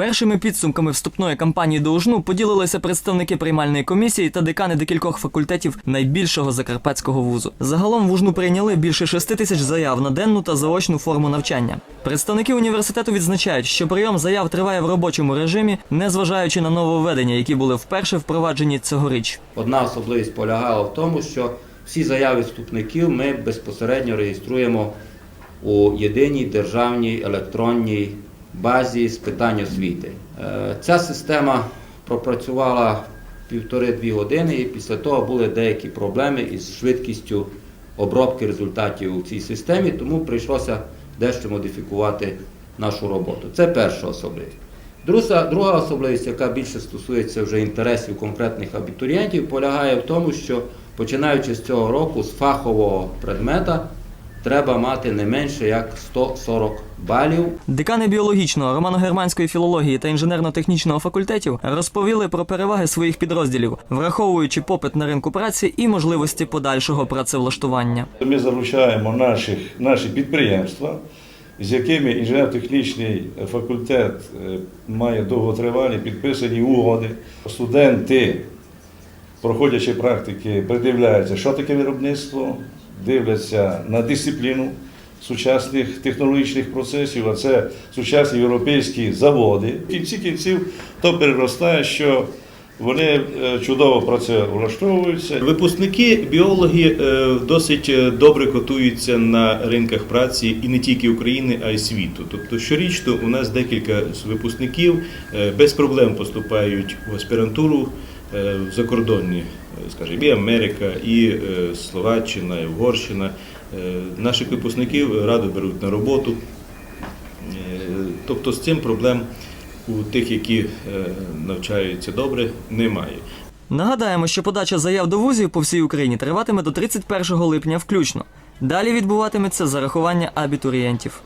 Першими підсумками вступної кампанії до УЖНУ поділилися представники приймальної комісії та декани декількох факультетів найбільшого закарпатського вузу. Загалом в УЖНУ прийняли більше 6 тисяч заяв на денну та заочну форму навчання. Представники університету відзначають, що прийом заяв триває в робочому режимі, незважаючи на нововведення, які були вперше впроваджені цьогоріч. Одна особливість полягала в тому, що всі заяви вступників ми безпосередньо реєструємо у єдиній державній електронній базі з питань освіти. Е, Ця система пропрацювала півтори-дві години, і після того були деякі проблеми із швидкістю обробки результатів у цій системі, тому прийшлося дещо модифікувати нашу роботу. Це перша особливість. Друга, особливість, яка більше стосується вже інтересів конкретних абітурієнтів, полягає в тому, що починаючи з цього року з фахового предмета треба мати не менше як 140 балів. Декани біологічного, романо-германської філології та інженерно-технічного факультетів розповіли про переваги своїх підрозділів, враховуючи попит на ринку праці і можливості подальшого працевлаштування. Ми залучаємо наших, наші підприємства, з якими інженерно-технічний факультет е, має довготривалі підписані угоди. Студенти, проходячи практики, придивляються, що таке виробництво, дивляться на дисципліну сучасних технологічних процесів, а це сучасні європейські заводи. В кінці кінців то переростає, що вони е, чудово працевлаштовуються. Випускники біологи е, досить е, добре котуються на ринках праці і не тільки України, а й світу. Тобто щорічно у нас декілька випускників без проблем поступають в аспірантуру закордонні, е, скажімо, і Америка, і е, Словаччина, і Угорщина. Е, Наших випускників радо беруть на роботу. Е, Тобто з цим проблем у тих, які е, навчаються добре, немає. Нагадаємо, що подача заяв до вузів по всій Україні триватиме до 31 липня включно. Далі відбуватиметься зарахування абітурієнтів.